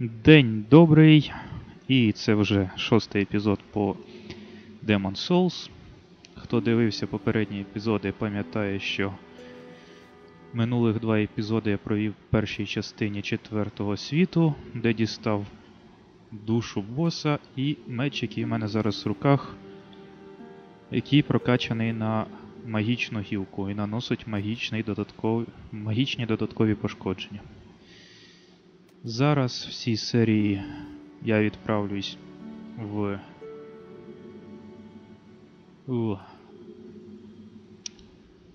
День добрий, і це вже шостий епізод по Demon Souls. Хто дивився попередні епізоди, пам'ятає, що минулих два епізоди я провів в першій частині четвертого світу, де дістав душу боса і меч, який в мене зараз в руках, який прокачаний на магічну гілку і наносить магічний додатковий, магічні додаткові пошкодження. Зараз в цій серії я відправлюсь в. У...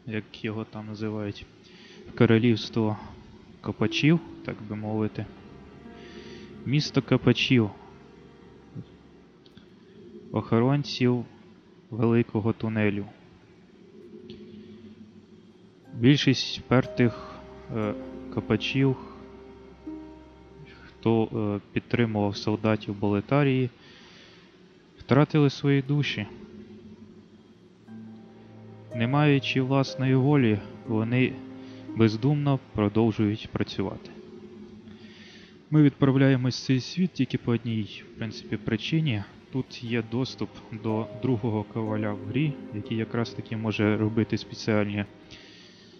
Як його там називають? Королівство Копачів, так би мовити. Місто Копачів. Охоронців Великого тунелю. Більшість впертих е, копачів хто е, підтримував солдатів Болетарії, втратили свої душі. Не маючи власної волі, вони бездумно продовжують працювати. Ми відправляємось в цей світ тільки по одній, в принципі, причині. Тут є доступ до другого коваля в грі, який якраз таки може робити спеціальні,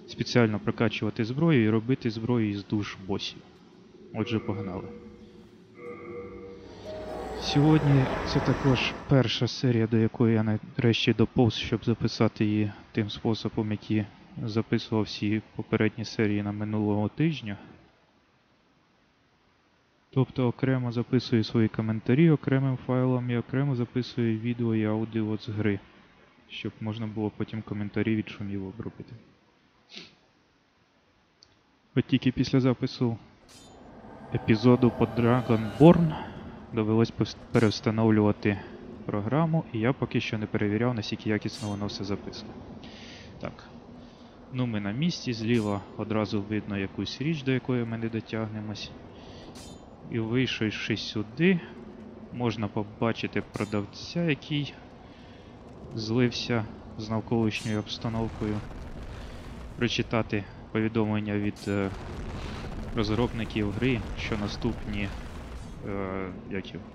спеціально прокачувати зброю і робити зброю із душ босів. Отже, погнали. Сьогодні це також перша серія, до якої я нарешті доповз, щоб записати її тим способом, який записував всі попередні серії на минулого тижня. Тобто окремо записую свої коментарі окремим файлом і окремо записую відео і аудіо з гри, щоб можна було потім коментарі від шумів обробити. От тільки після запису епізоду по Dragonborn довелось перевстановлювати програму, і я поки що не перевіряв, наскільки якісно воно все записано. Так. Ну, ми на місці, зліва одразу видно якусь річ, до якої ми не дотягнемось. І вийшовши сюди, можна побачити продавця, який злився з навколишньою обстановкою, прочитати повідомлення від е, розробників гри, що наступні е, як його,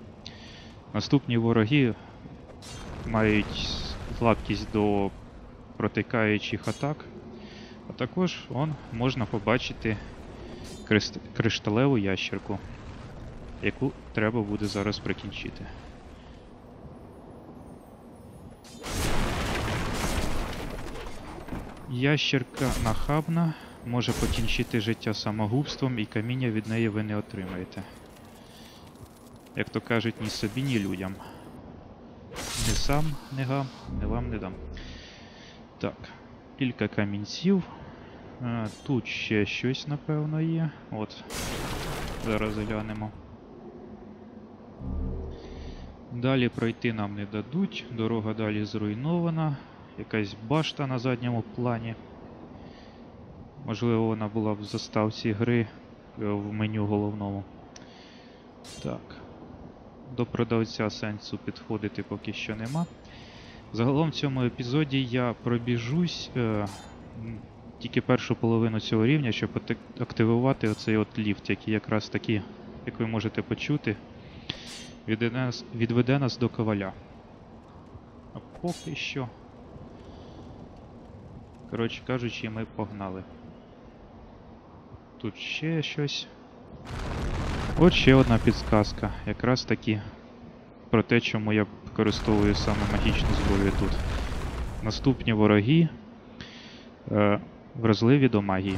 наступні вороги мають слабкість до протикаючих атак, а також он, можна побачити крист... кришталеву ящерку, яку треба буде зараз прикінчити. Ящерка нахабна може покінчити життя самогубством і каміння від неї ви не отримаєте. Як то кажуть, ні собі, ні людям. Не сам не гам, не вам не дам. Так, кілька камінців. А, Тут ще щось, напевно, є. От. Зараз глянемо. Далі пройти нам не дадуть. Дорога далі зруйнована. Якась башта на задньому плані. Можливо, вона була в заставці гри е, в меню головному. Так. До продавця сенсу підходити поки що нема. Загалом в цьому епізоді я пробіжусь е, тільки першу половину цього рівня, щоб активувати оцей от ліфт, який якраз таки, як ви можете почути, відведе нас, відведе нас до коваля. А поки що. Коротше кажучи, ми погнали. Тут ще щось. От ще одна підсказка. Якраз таки про те, чому я використовую саме магічну зброю тут. Наступні вороги е, вразливі до магії.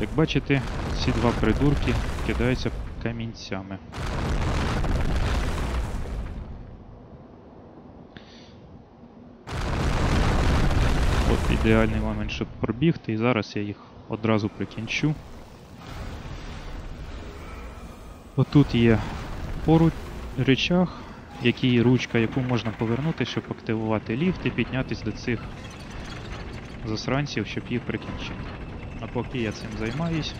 Як бачите, ці два придурки кидаються камінцями. Ідеальний момент, щоб пробігти, і зараз я їх одразу прикінчу. Отут є поруч речах, які ручка, яку можна повернути, щоб активувати ліфт і піднятися до цих засранців, щоб їх прикінчити. А поки я цим займаюсь,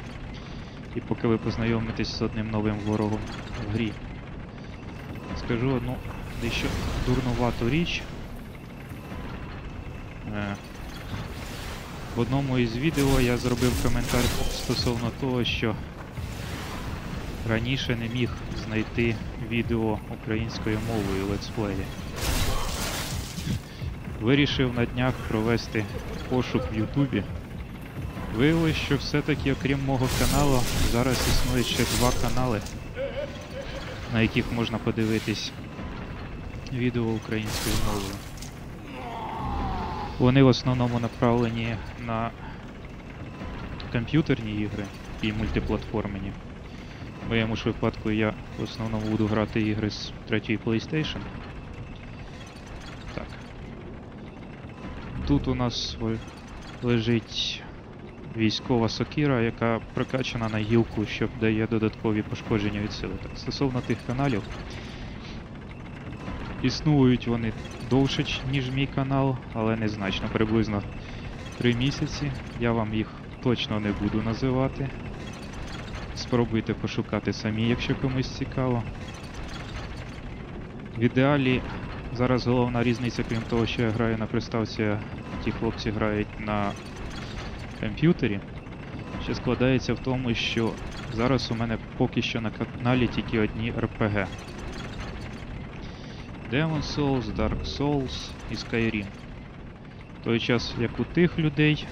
і поки ви познайомитесь з одним новим ворогом в грі, скажу одну дещо дурнувату річ. В одному із відео я зробив коментар стосовно того, що раніше не міг знайти відео українською мовою летсплеї. Вирішив на днях провести пошук в Ютубі. Виявилось, що все-таки, окрім мого каналу, зараз існує ще два канали, на яких можна подивитись відео українською мовою. Вони в основному направлені на комп'ютерні ігри і мультиплатформені. В моєму ж випадку я в основному буду грати ігри з третьої PlayStation. Так. Тут у нас лежить військова сокира, яка прокачана на гілку, що дає додаткові пошкодження від сили. Так, стосовно тих каналів, існують вони довше, ніж мій канал, але незначно, приблизно 3 місяці. Я вам їх точно не буду називати. Спробуйте пошукати самі, якщо комусь цікаво. В ідеалі зараз головна різниця, крім того, що я граю на приставці, ті хлопці грають на комп'ютері, ще складається в тому, що зараз у мене поки що на каналі тільки одні RPG. Demon Souls, Dark Souls і Skyrim. В той час, як у тих людей,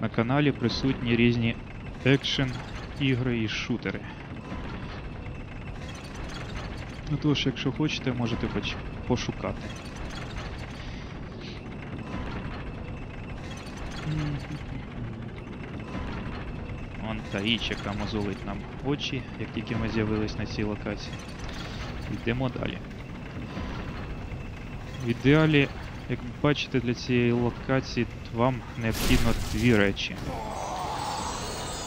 на каналі присутні різні екшен, ігри і шутери. Ну тож, якщо хочете, можете поч- пошукати. Вон та річ, мозолить нам очі, як тільки ми з'явились на цій локації. Йдемо далі. В ідеалі, як бачите, для цієї локації вам необхідно дві речі.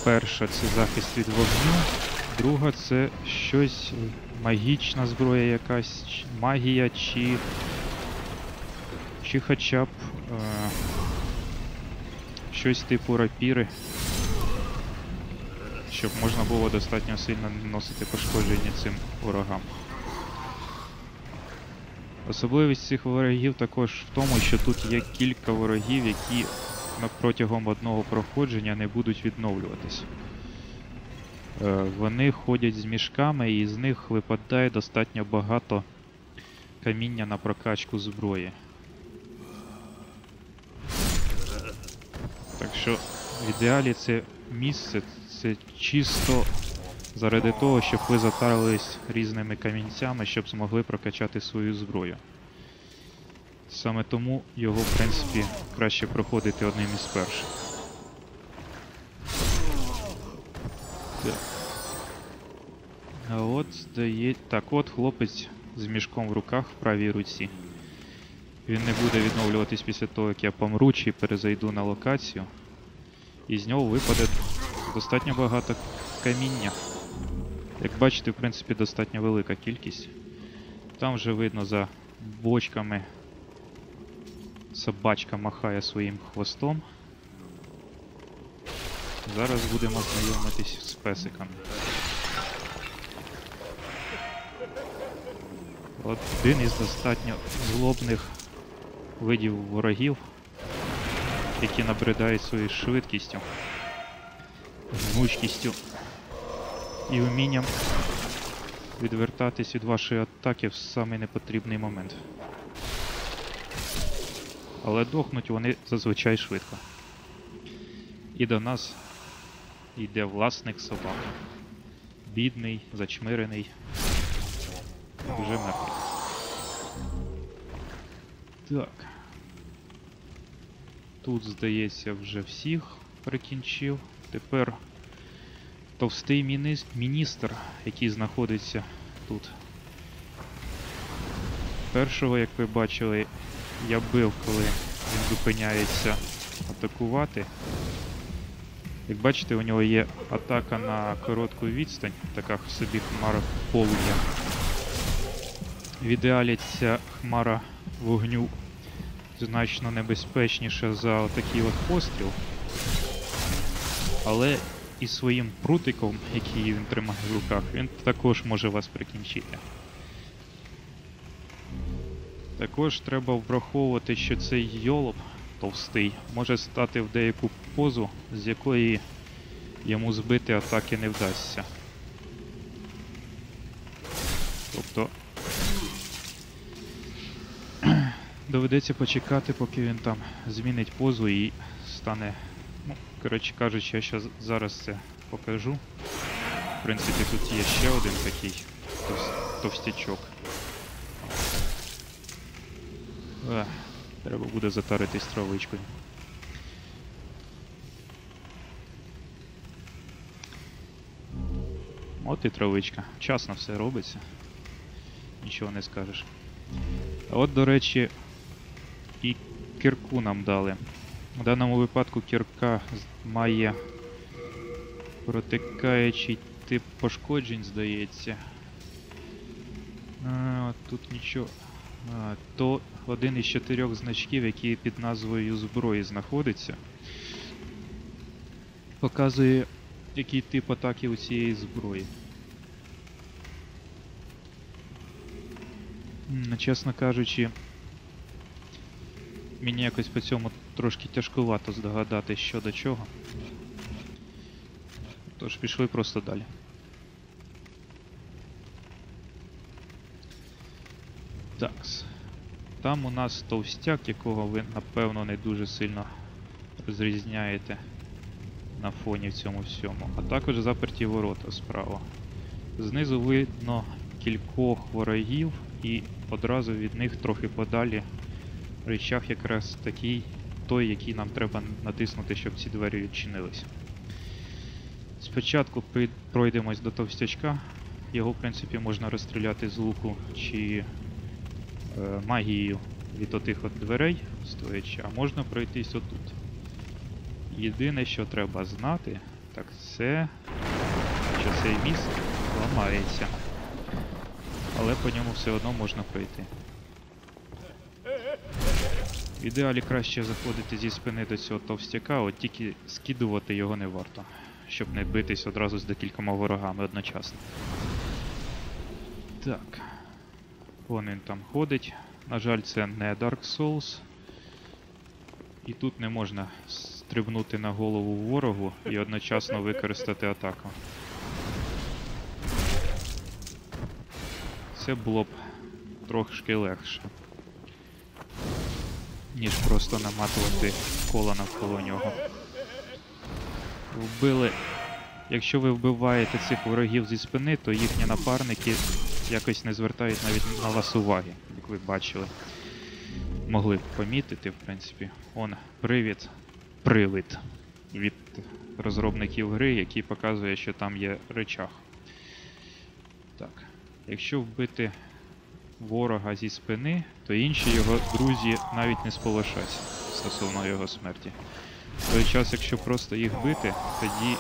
Перша це захист від вогню, друга це щось магічна зброя якась, магія чи. Чи хоча б е, щось типу рапіри, щоб можна було достатньо сильно наносити пошкодження цим ворогам. Особливість цих ворогів також в тому, що тут є кілька ворогів, які протягом одного проходження не будуть відновлюватись. Е, Вони ходять з мішками і з них випадає достатньо багато каміння на прокачку зброї. Так що в ідеалі це місце це чисто заради того, щоб ви затарились різними камінцями, щоб змогли прокачати свою зброю. Саме тому його, в принципі, краще проходити одним із перших. Так. А от здає... Так, от хлопець з мішком в руках в правій руці. Він не буде відновлюватись після того, як я помру чи перезайду на локацію. І з нього випаде достатньо багато каміння. Як бачите, в принципі, достатньо велика кількість. Там вже видно за бочками собачка махає своїм хвостом. Зараз будемо знайомитись з песиками. Один із достатньо злобних видів ворогів, які набридають своєю швидкістю, гнучкістю і вмінням відвертатись від вашої атаки в самий непотрібний момент. Але дохнуть вони зазвичай швидко. І до нас йде власник собак. Бідний, зачмирений, вже мертвий. Так. Тут, здається, вже всіх прикінчив. Тепер товстий мінис- міністр, який знаходиться тут. Першого, як ви бачили, я бив, коли він зупиняється атакувати. Як бачите, у нього є атака на коротку відстань, така собі хмара полум'я. В ідеалі ця хмара вогню значно небезпечніша за отакий от постріл. Але із своїм прутиком, який він тримає в руках, він також може вас прикінчити. Також треба враховувати, що цей йолоб товстий може стати в деяку позу, з якої йому збити атаки не вдасться. Тобто доведеться почекати, поки він там змінить позу і стане Ну, коротше кажучи, я щас зараз це покажу. В принципі, тут є ще один такий товс- товстячок. Е, треба буде затаритись травичкою. От і травичка. Вчасно все робиться. Нічого не скажеш. А от, до речі, і кірку нам дали. В даному випадку кірка має протикаючий тип пошкоджень, здається. А, тут нічого. А, то один із чотирьох значків, який під назвою зброї знаходиться. Показує, який тип атаки у цієї зброї. Чесно кажучи, мені якось по цьому трошки тяжкувато здогадати, що до чого. Тож пішли просто далі. Такс. Там у нас товстяк, якого ви напевно не дуже сильно розрізняєте на фоні в цьому всьому. А також заперті ворота справа. Знизу видно кількох ворогів і одразу від них трохи подалі речах якраз такий той, який нам треба натиснути, щоб ці двері відчинилися. Спочатку пройдемось до товстячка. Його, в принципі, можна розстріляти з луку чи е, магією від отих от дверей стоячи, а можна пройтись отут. Єдине, що треба знати, так це, що цей міст ламається. Але по ньому все одно можна пройти. В ідеалі краще заходити зі спини до цього товстяка, от тільки скидувати його не варто, щоб не битись одразу з декількома ворогами одночасно. Так. Вон він там ходить. На жаль, це не Dark Souls. І тут не можна стрибнути на голову ворогу і одночасно використати атаку. Це було б трошки легше, ніж просто наматувати кола навколо нього. Вбили. Якщо ви вбиваєте цих ворогів зі спини, то їхні напарники якось не звертають навіть на вас уваги, як ви бачили. Могли б помітити, в принципі. Он привід, привид від розробників гри, який показує, що там є речах. Так. Якщо вбити ворога зі спини, то інші його друзі навіть не сполошаться стосовно його смерті. В той час, якщо просто їх бити, тоді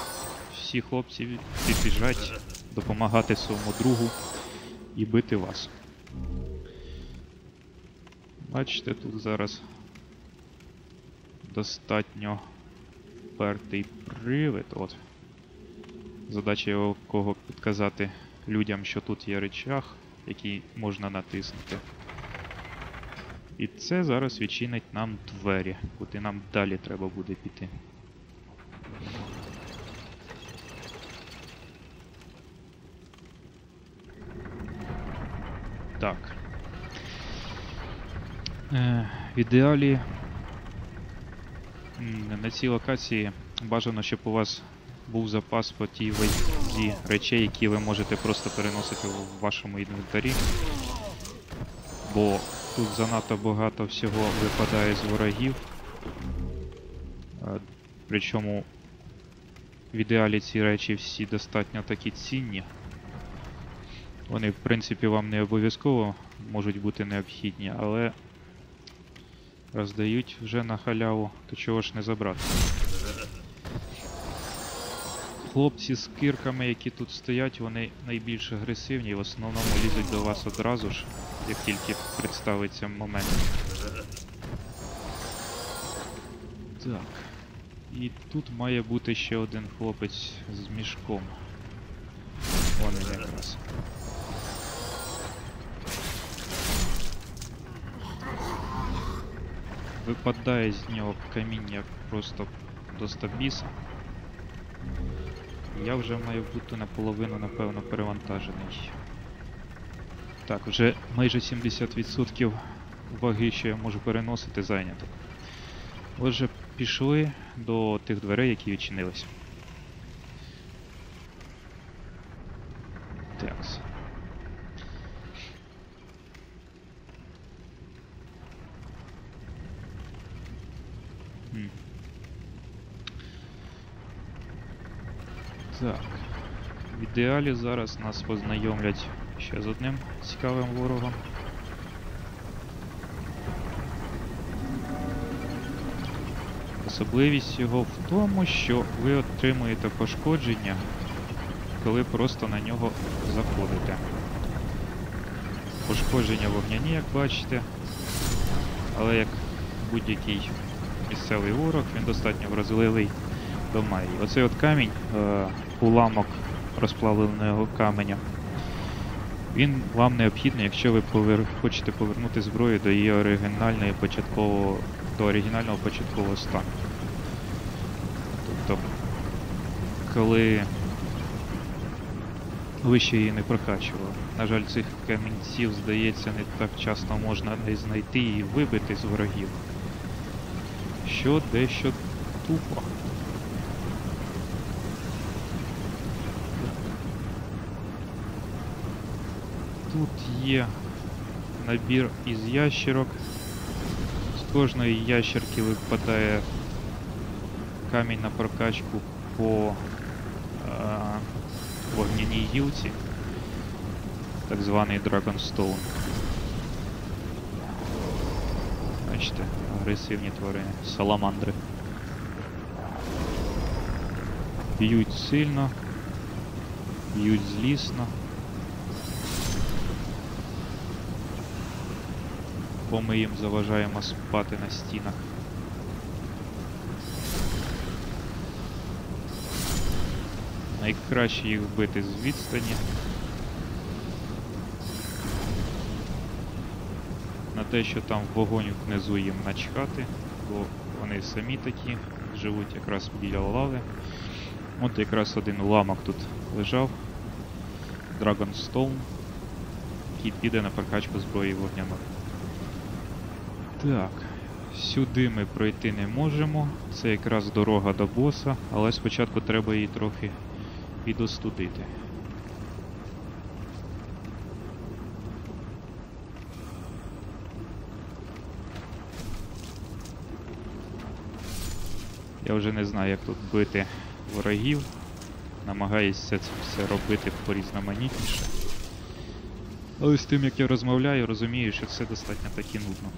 всі хлопці підбіжать допомагати своєму другу і бити вас. Бачите, тут зараз достатньо впертий привид. От. Задача його кого підказати людям, що тут є речах, який можна натиснути. І це зараз відчинить нам двері, куди нам далі треба буде піти. Так. Е, в ідеалі на цій локації бажано, щоб у вас був запас по тій вазі речей, які ви можете просто переносити в вашому інвентарі. Бо тут занадто багато всього випадає з ворогів. Е, Причому в ідеалі ці речі всі достатньо такі цінні. Вони, в принципі, вам не обов'язково можуть бути необхідні, але роздають вже на халяву, то чого ж не забрати. Хлопці з кирками, які тут стоять, вони найбільш агресивні і в основному лізуть до вас одразу ж, як тільки представиться момент. Так. І тут має бути ще один хлопець з мішком. Вон він якраз. Випадає з нього каміння просто до стабіса. Я вже маю бути наполовину, напевно, перевантажений. Так, вже майже 70% ваги, що я можу переносити, зайнято. Отже, пішли до тих дверей, які відчинились. Такс. М. Так. В ідеалі зараз нас познайомлять ще з одним цікавим ворогом. Особливість його в тому, що ви отримуєте пошкодження, коли просто на нього заходите. Пошкодження вогняні, як бачите, але як будь-який місцевий ворог, він достатньо вразливий до магії. Оцей от камінь, е, уламок розплавленого каменя, він вам необхідний, якщо ви повер... хочете повернути зброю до її оригінальної початкового до оригінального початкового стану. Тобто, коли ви ще її не прокачували. На жаль, цих камінців, здається, не так часто можна і знайти і вибити з ворогів. Що дещо тупо. Тут є набір із ящерок. З кожної ящерки випадає камінь на прокачку по е, вогняній гілці, так званий Dragonstone. Бачите, агресивні тварини, саламандри. Б'ють сильно, б'ють злісно. Бо ми їм заважаємо спати на стінах. Найкраще їх вбити з відстані. На те, що там вогонь внизу їм начхати, бо вони самі такі, живуть якраз біля лави. От якраз один уламок тут лежав. Dragonstone, який піде на прокачку зброї вогняної. Так, сюди ми пройти не можемо. Це якраз дорога до боса, але спочатку треба її трохи підостудити. Я вже не знаю, як тут бити ворогів. Намагаюся це все робити порізноманітніше. Але з тим, як я розмовляю, розумію, що це достатньо таки нудно.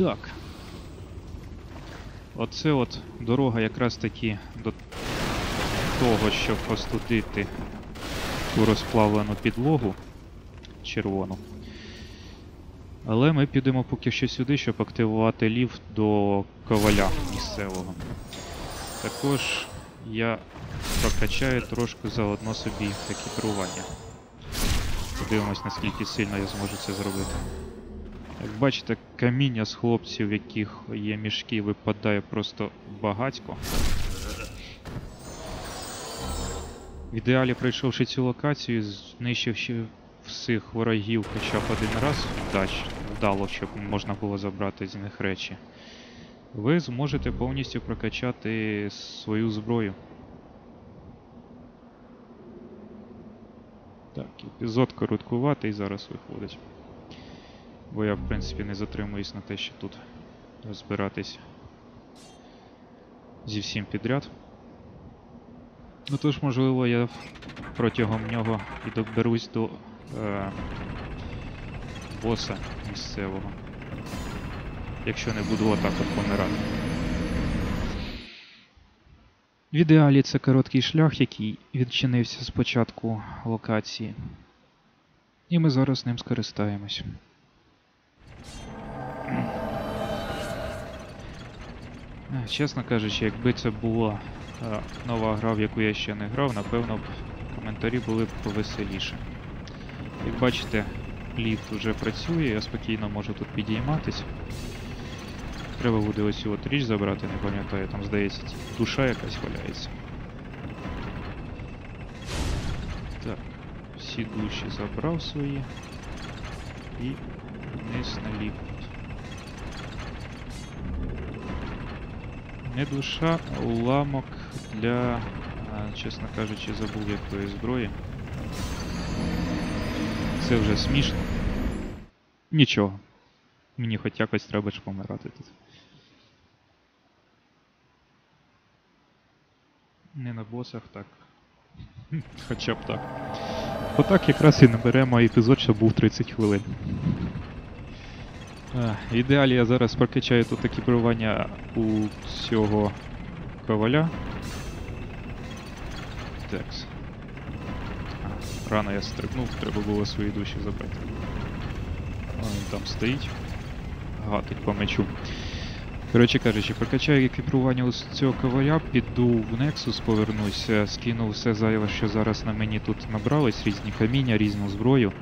Так. Оце от дорога якраз таки до того, щоб остудити ту розплавлену підлогу червону. Але ми підемо поки що сюди, щоб активувати ліфт до коваля місцевого. Також я прокачаю трошки заодно собі екіпірування. Подивимось, наскільки сильно я зможу це зробити. Як бачите, каміння з хлопців, в яких є мішки, випадає просто багатько. В ідеалі, пройшовши цю локацію, знищивши всіх ворогів хоча б один раз вдач, вдало, щоб можна було забрати з них речі, ви зможете повністю прокачати свою зброю. Так, епізод короткуватий зараз виходить. Бо я, в принципі, не затримуюсь на те, що тут розбиратись зі всім підряд. Ну тож, можливо, я протягом нього і доберусь до е, боса місцевого. Якщо не буду отак от помирати. В ідеалі це короткий шлях, який відчинився з початку локації. І ми зараз ним скористаємось. Чесно кажучи, якби це була е, нова гра, в яку я ще не грав, напевно б коментарі були б повеселіше. Як бачите, ліфт вже працює, я спокійно можу тут підійматись. Треба буде ось от річ забрати, не пам'ятаю, там здається душа якась валяється. Так, всі душі забрав свої. і вниз на Не душа, уламок для, чесно кажучи, забув якої зброї. Це вже смішно. Нічого. Мені хоч якось треба ж помирати тут. Не на босах, так. Хоча б так. Отак якраз і наберемо епізод, що був 30 хвилин. В ідеалі я зараз прокачаю тут екіпірування у цього коваля. Текс. А, рано я стрибнув, треба було свої душі забрати. Він там стоїть. Гатить по мечу. Коротше кажучи, прокачаю екіпірування у цього коваля, піду в Nexus, повернуся, скину все зайве, що зараз на мені тут набралось, різні каміння, різну зброю.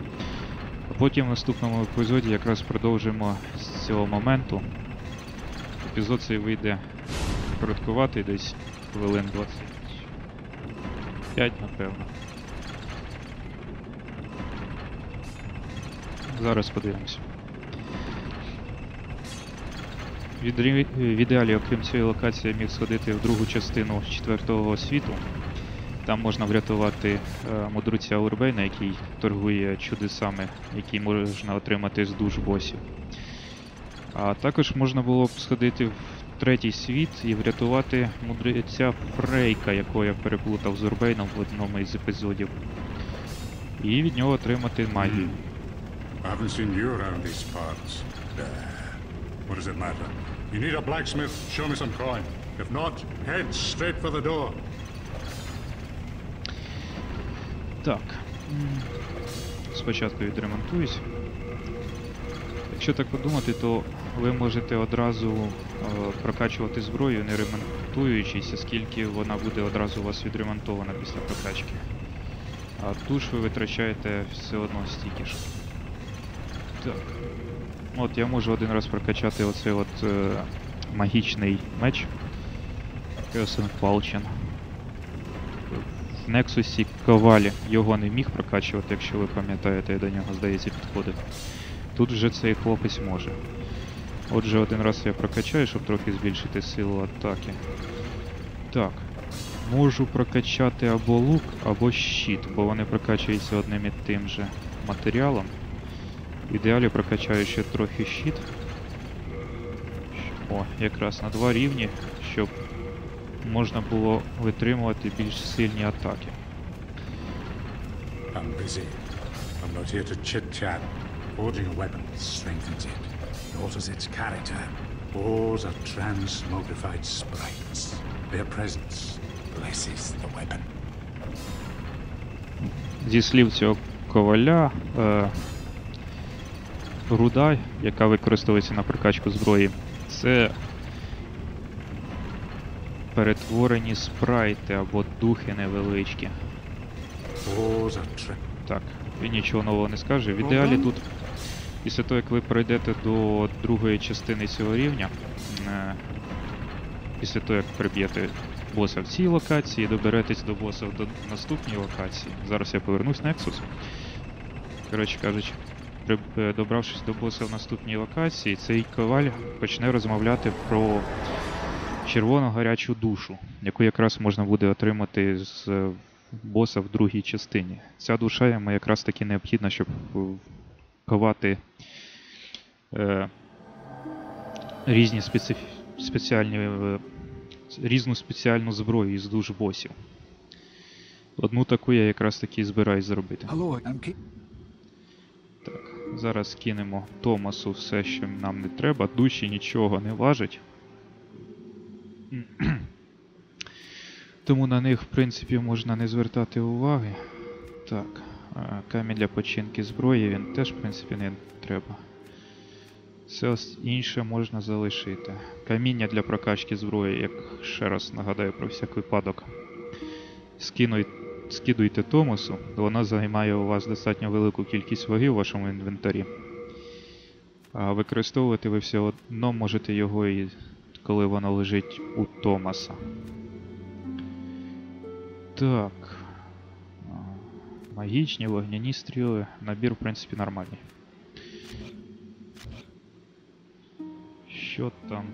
Потім в наступному епізоді якраз продовжимо з цього моменту. Епізод цей вийде короткуватий, десь хвилин 25, напевно. Зараз подивимося. В ідеалі, окрім цієї локації, я міг сходити в другу частину четвертого світу. Там можна врятувати е, мудреця Урбейна, який торгує чудесами, які можна отримати з душ босів. А також можна було б сходити в третій світ і врятувати мудреця Фрейка, якого я переплутав з Урбейном в одному із епізодів. І від нього отримати магію. What does it matter? You need a blacksmith? Show me some coin. If not, head straight for the door. Так. Спочатку відремонтуюсь. Якщо так подумати, то ви можете одразу е, прокачувати зброю, не ремонтуючись, оскільки вона буде одразу у вас відремонтована після прокачки. А туш ви витрачаєте все одно стільки ж. Так. От я можу один раз прокачати оцей от е, магічний меч. Chaos Falchion. Nexus Ковалі його не міг прокачувати, якщо ви пам'ятаєте, я до нього, здається, підходив. Тут вже цей хлопець може. Отже, один раз я прокачаю, щоб трохи збільшити силу атаки. Так. Можу прокачати або лук, або щит, бо вони прокачуються одним і тим же матеріалом. В ідеалі прокачаю ще трохи щит. О, якраз на два рівні, щоб можна було витримувати більш сильні атаки. I'm busy. I'm not here to chit-chat. Forging a weapon strengthens it. Alters its character. Boars are transmogrified sprites. Their presence blesses the weapon. Зі слів цього коваля, е, руда, яка використовується на прокачку зброї, це перетворені спрайти або духи невеличкі. Are Так, він нічого нового не скаже. В ідеалі тут, після того, як ви пройдете до другої частини цього рівня, е, після того, як приб'єте боса в цій локації, доберетесь до боса до наступній локації. Зараз я повернусь на Nexus. Коротше кажучи, е, добравшись до боса в наступній локації, цей коваль почне розмовляти про червону гарячу душу, яку якраз можна буде отримати з е, боса в другій частині. Ця душа йому якраз таки необхідна, щоб е, ковати е, різні специф... спеціальні, е, різну спеціальну зброю із душ босів. Одну таку я якраз таки збираюсь зробити. Так, зараз кинемо Томасу все, що нам не треба. Душі нічого не важить. Тому на них, в принципі, можна не звертати уваги. Так, камінь для починки зброї він теж, в принципі, не треба. Все інше можна залишити. Каміння для прокачки зброї, як ще раз нагадаю про всяк випадок. Скинуй, скидуйте Томасу, вона займає у вас достатньо велику кількість ваги в вашому інвентарі. А використовувати ви все одно можете його і коли воно лежить у Томаса. Так. Магічні вогняні стріли. Набір, в принципі, нормальний. Що там?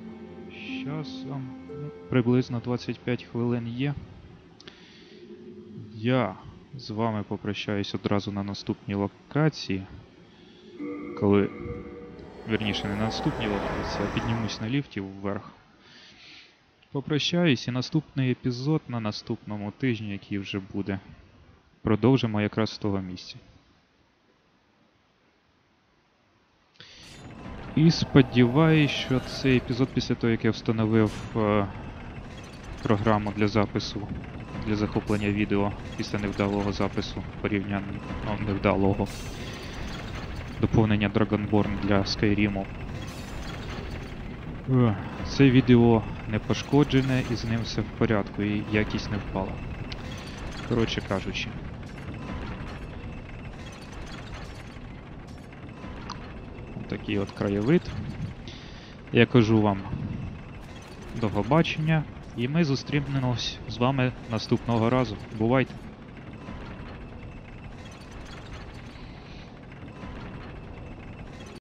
Часом. Ну, приблизно 25 хвилин є. Я з вами попрощаюсь одразу на наступній локації. Коли. верніше, не на наступній локації, а піднімусь на ліфті вверх. Попрощаюсь і наступний епізод на наступному тижні, який вже буде. Продовжимо якраз з того місця. І сподіваюсь, що цей епізод після того, як я встановив е, програму для запису, для захоплення відео після невдалого запису порівняння ну, невдалого доповнення Dragonborn для Skyrim. Е, Це відео не пошкоджене і з ним все в порядку, і якість не впала. Коротше кажучи. Такий от краєвид. Я кажу вам до побачення, і ми зустрінемось з вами наступного разу. Бувайте!